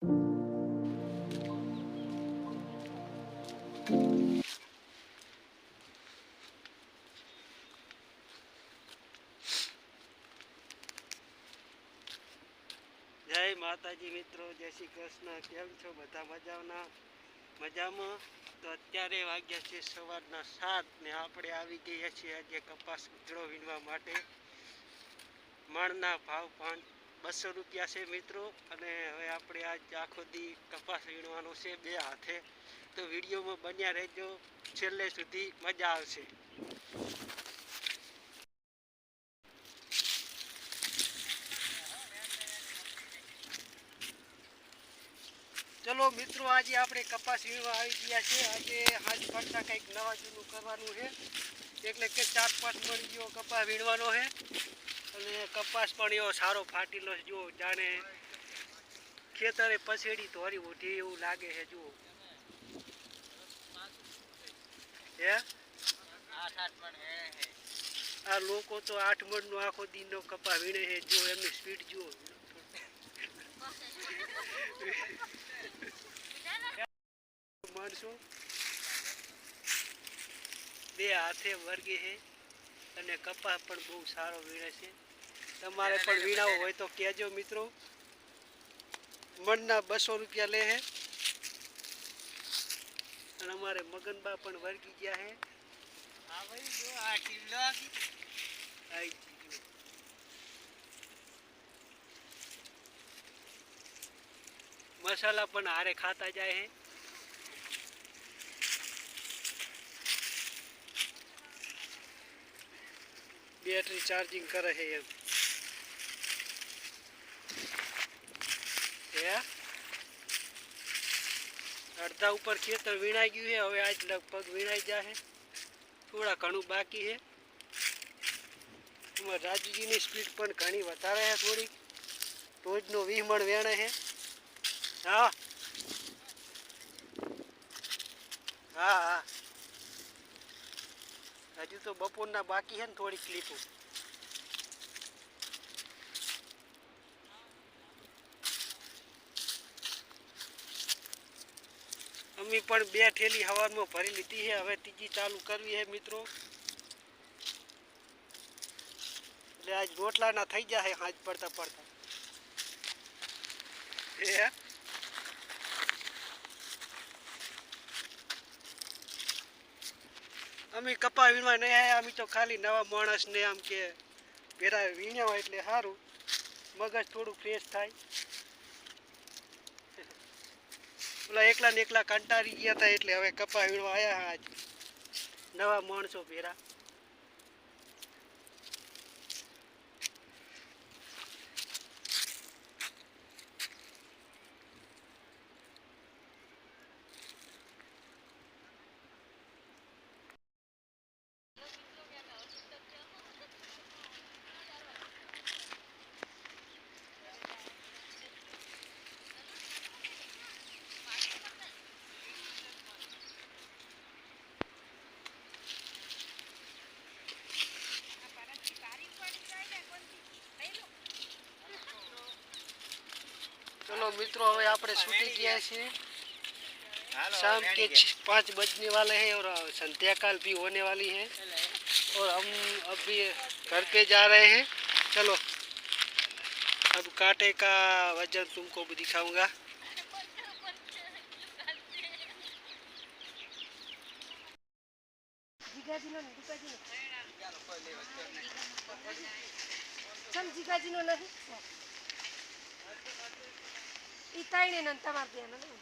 જય માતાજી મિત્રો, જય શ્રી કૃષ્ણ. કેમ છો બધા મજાના મજામાં? તો અત્યારે વાગ્યા છે સવારના સાત ને આપણે આવી ગયા છીએ આજે કપાસ ઉજળો વીણવા માટે. મણના ભાવ પાંચ બસો રૂપિયા છે મિત્રો. અને હવે આપણે આજ આખો દી કપાસ વીણવાનો છે બે હાથે. તો વિડીયોમાં બન્યા રહેજો. છેલ્લે સુધી મજા આવશે. ચલો મિત્રો, આજે આપણે કપાસ વીણવા આવી ગયા છે. આજે હાજ પડતા કંઈક નવા જૂનું કરવાનું છે. એટલે કે ચાર પાંચ મળી ગયો કપાસ વીણવાનો છે. અને કપાસ પણ એવો સારો ફાટેલો છે, જુઓ, જાણે ખેતરે પછેડી ધોરી ઉઠી એવું લાગે છે, જુઓ. હે? આ લોકો તો આઠ મણનો આખો દિનનો કપા વીણે છે, જુઓ, એમની સ્પીડ જુઓ. માણસો બે હાથે વર્ગે છે. અને કપા પણ બહુ સારો વીણે છે. તમારે પણ વીણાવો હોય તો કહેજો મિત્રો. મણના બસો રૂપિયા લે હે. અને અમારે મગનબા પણ વર્ગી ગયા છે આઈ ગયું. મસાલા પણ હારે ખાતા જાય છે બેટરી ચાર્જિંગ કરે છે એમ હે અડધા ઉપર ખેતર વીણાઈ ગયું છે હવે આજ લગભગ વીણાઈ જશે થોડા ઘણું બાકી છે એમાં રાજુજીની સ્પીડ પણ ઘણી વધારે છે થોડીક રોજનો વીસ મણ વેણે છે. હા. હા હા. હજુ તો બપોરના બાકી છે ને થોડી ક્લિપો અમે પણ બે ઠેલી હવારમાં ભરી લીધી છે. હવે ત્રીજી ચાલુ કરવી છે મિત્રો. એટલે આજ રોટલા ના થઈ જાય હાથ પડતા પડતા. એ અમે કપા વીણવા નહીં આવ્યા અમે તો ખાલી નવા માણસને આમ કે ભેરા વીણ્યા હોય એટલે સારું. મગજ થોડું ફ્રેશ થાય. ઓલા એકલા ને એકલા કંટાળી ગયા હતા એટલે હવે કપા વીણવા આવ્યા આજ નવા માણસો ભેરા चलो मित्रों હવે આપણે છૂટી ગયા છીએ शाम के छ- पाँच बजने वाले हैं और संध्या काल भी होने वाली है और हम अभी घर पे जा रहे हैं चलो अब कांटे का वजन तुमको भी दिखाऊंगा જીગાજીનો ને દીપાજીનો ચમ જીગાજીનો નથી ઈ તાઈને ને તમારે ત્યાં નથી.